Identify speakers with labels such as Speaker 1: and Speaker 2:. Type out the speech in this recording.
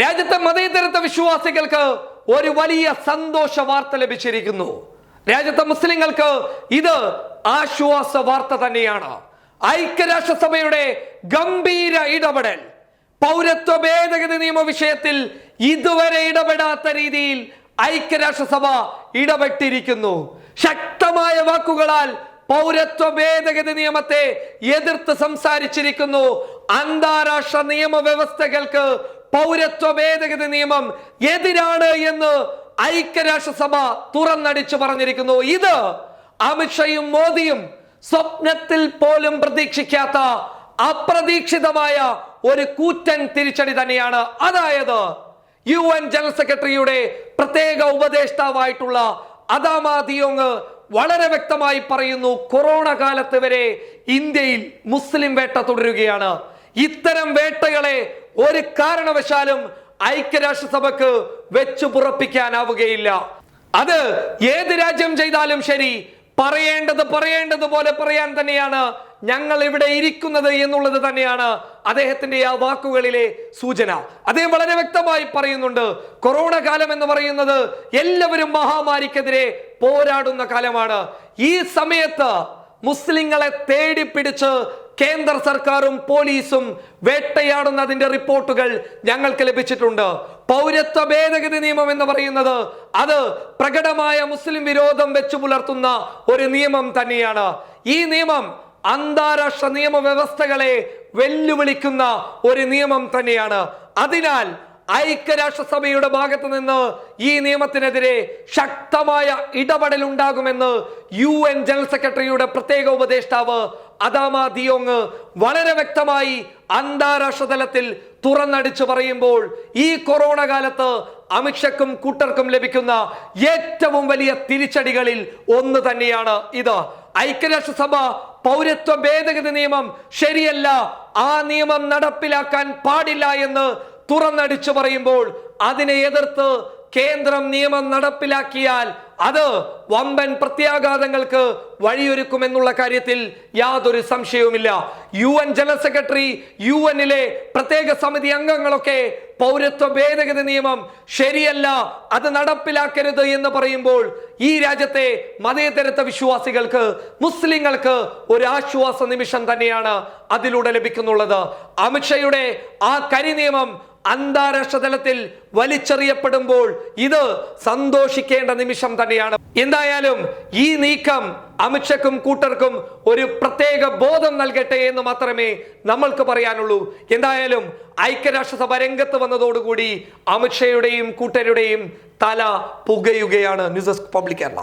Speaker 1: രാജ്യത്തെ മതേതരത്വ വിശ്വാസികൾക്ക് ഒരു വലിയ സന്തോഷ വാർത്ത ലഭിച്ചിരിക്കുന്നു. രാജ്യത്തെ മുസ്ലിങ്ങൾക്ക് ഇത് ആശ്വാസ വാർത്ത തന്നെയാണ്. ഐക്യരാഷ്ട്രസഭയുടെ ഗംഭീര ഇടപെടൽ. പൗരത്വ ഭേദഗതി നിയമ വിഷയത്തിൽ ഇതുവരെ ഇടപെടാത്ത രീതിയിൽ ഐക്യരാഷ്ട്രസഭ ഇടപെട്ടിരിക്കുന്നു. ശക്തമായ വാക്കുകളാൽ പൗരത്വ ഭേദഗതി നിയമത്തെ എതിർത്ത് സംസാരിച്ചിരിക്കുന്നു. അന്താരാഷ്ട്ര നിയമവ്യവസ്ഥകൾക്ക് പൗരത്വ ഭേദഗതി നിയമം എതിരാണ് എന്ന് ഐക്യരാഷ്ട്രസഭ തുറന്നടിച്ചു പറഞ്ഞിരിക്കുന്നു. ഇത് അമിത്ഷയും മോദിയും സ്വപ്നത്തിൽ പോലും പ്രതീക്ഷിക്കാത്ത അപ്രതീക്ഷിതമായ ഒരു കൂറ്റൻ തിരിച്ചടി തന്നെയാണ്. അതായത് യു എൻ ജനറൽ സെക്രട്ടറിയുടെ പ്രത്യേക ഉപദേഷ്ടാവായിട്ടുള്ള അദാമാദിയോങ് വളരെ വ്യക്തമായി പറയുന്നു കൊറോണ കാലത്ത് വരെ ഇന്ത്യയിൽ മുസ്ലിം വേട്ട തുടരുകയാണ്. ഇത്തരം വേട്ടകളെ ഒരു കാരണവശാലും ഐക്യരാഷ്ട്രസഭക്ക് വെച്ചു പുറപ്പിക്കാനാവുകയില്ല. അത് ഏത് രാജ്യം ചെയ്താലും ശരി പറയേണ്ടത് പറയേണ്ടതുപോലെ പറയാൻ തന്നെയാണ് ഞങ്ങൾ ഇവിടെ ഇരിക്കുന്നത് എന്നുള്ളത് തന്നെയാണ് അദ്ദേഹത്തിന്റെ ആ വാക്കുകളിലെ സൂചന. അദ്ദേഹം വളരെ വ്യക്തമായി പറയുന്നുണ്ട് കൊറോണ കാലം എന്ന് പറയുന്നത് എല്ലാവരും മഹാമാരിക്കെതിരെ പോരാടുന്ന കാലമാണ്. ഈ സമയത്ത് മുസ്ലിങ്ങളെ തേടി പിടിച്ച് കേന്ദ്ര സർക്കാരും പോലീസും വേട്ടയാടുന്നതിന്റെ റിപ്പോർട്ടുകൾ ഞങ്ങൾക്ക് ലഭിച്ചിട്ടുണ്ട്. പൗരത്വ ഭേദഗതി നിയമം എന്ന് പറയുന്നത് അത് പ്രകടമായ മുസ്ലിം വിരോധം വെച്ചു പുലർത്തുന്ന ഒരു നിയമം തന്നെയാണ്. ഈ നിയമം അന്താരാഷ്ട്ര നിയമവ്യവസ്ഥകളെ വെല്ലുവിളിക്കുന്ന ഒരു നിയമം തന്നെയാണ്. അതിനാൽ ഐക്യരാഷ്ട്രസഭയുടെ ഭാഗത്ത് നിന്ന് ഈ നിയമത്തിനെതിരെ ശക്തമായ ഇടപെടൽ ഉണ്ടാകുമെന്ന് യു എൻ ജനറൽ സെക്രട്ടറിയുടെ പ്രത്യേക ഉപദേഷ്ടാവ് അദാമ ദിയോങ് വളരെ വ്യക്തമായി അന്താരാഷ്ട്ര തലത്തിൽ തുറന്നടിച്ചു പറയുമ്പോൾ ഈ കൊറോണ കാലത്ത് അമിത്ഷക്കും കൂട്ടർക്കും ലഭിക്കുന്ന ഏറ്റവും വലിയ തിരിച്ചടികളിൽ ഒന്ന് തന്നെയാണ് ഇത്. ഐക്യരാഷ്ട്രസഭ പൗരത്വ ഭേദഗതി നിയമം ശരിയല്ല ആ നിയമം നടപ്പിലാക്കാൻ പാടില്ല എന്ന് തുറന്നടിച്ചു പറയുമ്പോൾ അതിനെ എതിർത്ത് കേന്ദ്രം നിയമം നടപ്പിലാക്കിയാൽ അത് വമ്പൻ പ്രത്യാഘാതങ്ങൾക്ക് വഴിയൊരുക്കുമെന്നുള്ള കാര്യത്തിൽ യാതൊരു സംശയവുമില്ല. U N general secretary U എന്നിലെ പ്രത്യേക സമിതി അംഗങ്ങളൊക്കെ പൗരത്വ ഭേദഗതി നിയമം ശരിയല്ല അത് നടപ്പിലാക്കരുത് എന്ന് പറയുമ്പോൾ ഈ രാജ്യത്തെ മതേതരത്വ വിശ്വാസികൾക്ക് മുസ്ലിങ്ങൾക്ക് ഒരു ആശ്വാസ നിമിഷം തന്നെയാണ് അതിലൂടെ ലഭിക്കുന്നുള്ളത്. അമിത്ഷയുടെ ആ കരി നിയമം അന്താരാഷ്ട്ര തലത്തിൽ വലിച്ചെറിയപ്പെടുമ്പോൾ ഇത് സന്തോഷിക്കേണ്ട നിമിഷം തന്നെയാണ്. എന്തായാലും ഈ നീക്കം അമിത്ഷക്കും കൂട്ടർക്കും ഒരു പ്രത്യേക ബോധം നൽകട്ടെ എന്ന് മാത്രമേ നമ്മൾക്ക് പറയാനുള്ളൂ. എന്തായാലും ഐക്യരാഷ്ട്രസഭ രംഗത്ത് വന്നതോടുകൂടി അമിത്ഷയുടെയും കൂട്ടരുടെയും തല പുകയുകയാണ്. News desk public Kerala.